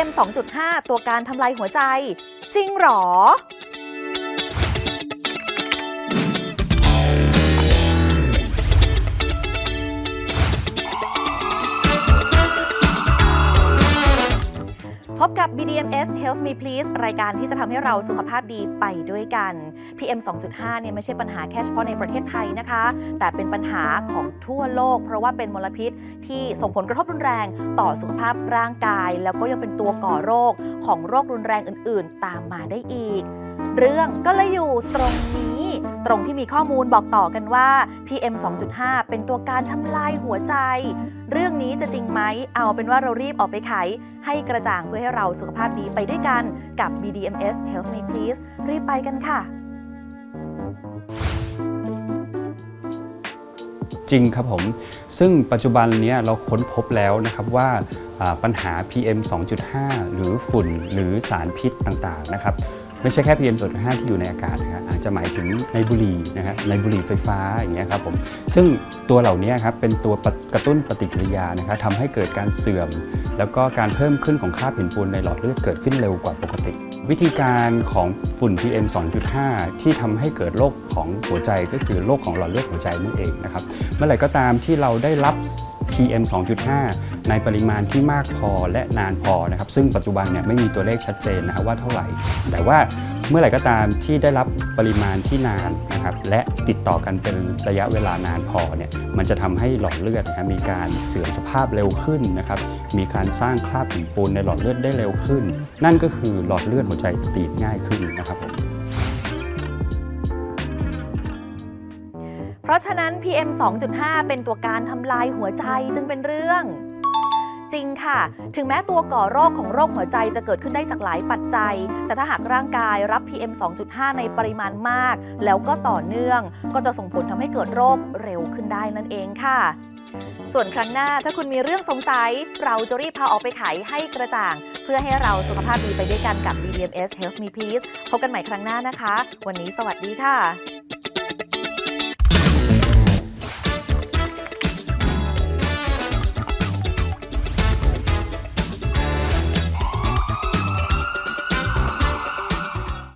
PM 2.5 ตัวการทำลายหัวใจ จริงหรอ พบกับ BDMS Health Me Please รายการที่จะทำให้เราสุขภาพดีไปด้วยกัน PM 2.5 เนี่ยไม่ใช่ปัญหาแค่เฉพาะในประเทศไทยนะคะ แต่เป็นปัญหาของทั่วโลก เพราะว่าเป็นมลพิษที่ส่งผลกระทบรุนแรงต่อสุขภาพร่างกาย แล้วก็ยังเป็นตัวก่อโรคของโรครุนแรงอื่น ๆ ตามมาได้อีก เรื่องก็เลยอยู่ตรงนี้ ตรงที่มีข้อมูลบอกต่อกันว่า PM 2.5 เป็นตัวการทำลายหัวใจ เรื่องนี้จะจริงไหม เอาเป็นว่าเรารีบออกไปไข ให้กระจ่างเพื่อให้เราสุขภาพดีไปด้วยกันกับ BDMS Health Me Please รีบไปกันค่ะ จริงครับผม ซึ่งปัจจุบันเนี้ยเราค้นพบแล้วนะครับว่าปัญหา PM 2.5 หรือฝุ่นหรือสารพิษต่างๆนะครับ ไม่ใช่แค่ PM 2.5 ที่อยู่ในอากาศนะครับอาจจะหมายถึงในบุหรี่นะฮะในบุหรี่ไฟฟ้าอย่างเงี้ยครับผมซึ่งตัวเหล่านี้ครับเป็นตัวกระตุ้นปฏิกิริยานะครับทำให้เกิดการเสื่อม แล้วก็การเพิ่มขึ้นของค่าผิวปูนในหลอดเลือดเกิดขึ้นเร็วกว่าปกติ วิธีการของฝุ่น PM 2.5 ที่ทำให้เกิดโรคของหัวใจก็คือโรคของหลอดเลือดหัวใจนั่นเองนะครับเมื่อไหร่ก็ตามที่เราได้รับ PM 2.5 ในปริมาณที่มากพอและนานพอนะครับซึ่งปัจจุบันเนี่ยไม่มีตัวเลขชัดเจนนะครับว่าเท่าไหร่ แต่ว่าเมื่อไหร่ก็ตามที่ได้รับปริมาณที่นานนะครับและติดต่อกันเป็นระยะเวลานานพอเนี่ยมันจะทำให้หลอดเลือดนะครับมีการเสื่อมสภาพเร็วขึ้นนะครับมีการสร้างคราบหินปูนในหลอดเลือดได้เร็วขึ้น นั่นก็คือหลอดเลือดหัวใจตีบง่ายขึ้นนะครับผม ราะฉะนั้น PM 2.5 เป็นตัวการทำลายหัวใจจึงเป็นเรื่อง จริงค่ะ ถึงแม้ตัวก่อโรคของโรคหัวใจจะเกิดขึ้นได้จากหลายปัจจัย แต่ถ้าหากร่างกายรับ PM 2.5 ในปริมาณมาก แล้วก็ต่อเนื่อง ก็จะส่งผลทำให้เกิดโรคเร็วขึ้นได้นั่นเองค่ะ ส่วนครั้งหน้าถ้าคุณมีเรื่องสงสัย เราจะรีบพาออกไปไขให้กระจ่าง เพื่อให้เราสุขภาพดีไปด้วยกันกับ BDMS Health Me Please พบกันใหม่ครั้งหน้านะคะ วันนี้สวัสดีค่ะ